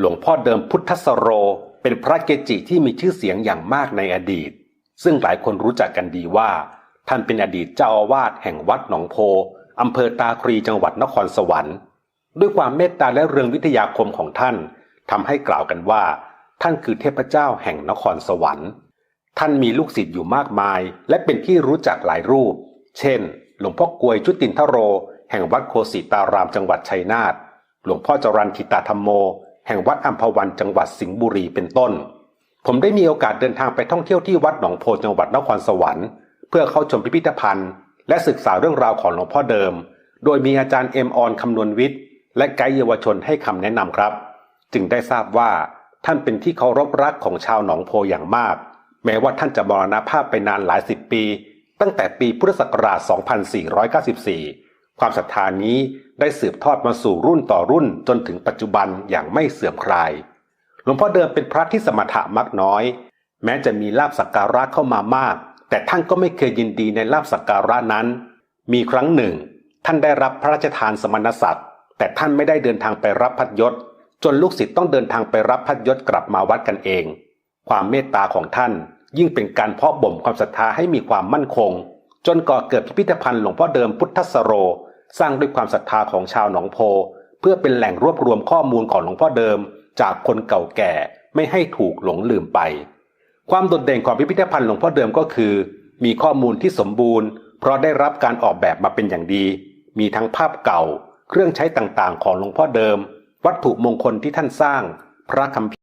หลวงพ่อเดิมพุทธสโร เป็นพระเกจิที่มีชื่อเสียงอย่างมากในอดีต ซึ่งหลายคนรู้จักกันดีว่า ท่านเป็นอดีตเจ้าอาวาสแห่งวัดหนองโพอำเภอตาครีจังหวัดนครสวรรค์ ด้วยความเมตตาและเรืองวิทยาคมของท่านทำให้กล่าวกันว่า ท่านคือเทพเจ้าแห่งนครสวรรค์ ท่านมีลูกศิษย์อยู่มากมาย และเป็นที่รู้จักหลายรูป เช่น หลวงพ่อกวยจุตินทโร แห่งวัดโคสิตารามจังหวัดชัยนาทหลวงพ่อจรันทิตาธรรมโม แห่งวัดอัมพวันจังหวัดสิงห์บุรีเป็นต้น ผมได้มีโอกาสเดินทางไปท่องเที่ยวที่วัดหนองโพจังหวัดนครสวรรค์ เพื่อเข้าชมพิพิธภัณฑ์ และศึกษาเรื่องราวของหลวงพ่อเดิม โดยมีอาจารย์เอ็มออนคำนวณวิทย์ และไกด์เยาวชนให้คำแนะนำครับ จึงได้ทราบว่าท่านเป็นที่เคารพรักของชาวหนองโพอย่างมาก แม้ว่าท่านจะมรณภาพไปนานหลายสิบปี ตั้งแต่ปีพุทธศักราช 2494 ความศรัทธานี้ได้สืบทอดมาสู่รุ่นต่อรุ่นจนถึงปัจจุบันอย่างไม่เสื่อมคลาย หลวงพ่อเดิมเป็นพระที่สมถะมักน้อย แม้จะมีลาบสักการะเข้ามามาก แต่ท่านก็ไม่เคยยินดีในลาบสักการะนั้น มีครั้งหนึ่ง ท่านได้รับพระราชทานสมณศักดิ์แต่ท่านไม่ได้เดินทางไปรับพัดยศ จนลูกศิษย์ต้องเดินทางไปรับพัดยศกลับมาวัดกันเอง ความเมตตาของท่าน ยิ่งเป็นการเพาะบ่มความศรัทธาให้มีความมั่นคง จนก่อเกิดพิพิธภัณฑ์หลวงพ่อเดิมพุทธสโร สร้างด้วยความศรัทธาของชาวหนองโพ เพื่อเป็นแหล่งรวบรวมข้อมูลของหลวงพ่อเดิม จากคนเก่าแก่ไม่ให้ถูกหลงลืมไป ความโดดเด่นของพิพิธภัณฑ์หลวงพ่อเดิมก็คือ มีข้อมูลที่สมบูรณ์ เพราะได้รับการออกแบบมาเป็นอย่างดี มีทั้งภาพเก่า เครื่องใช้ต่างๆ ของหลวงพ่อเดิม วัตถุมงคลที่ท่านสร้าง พระคัมภีร์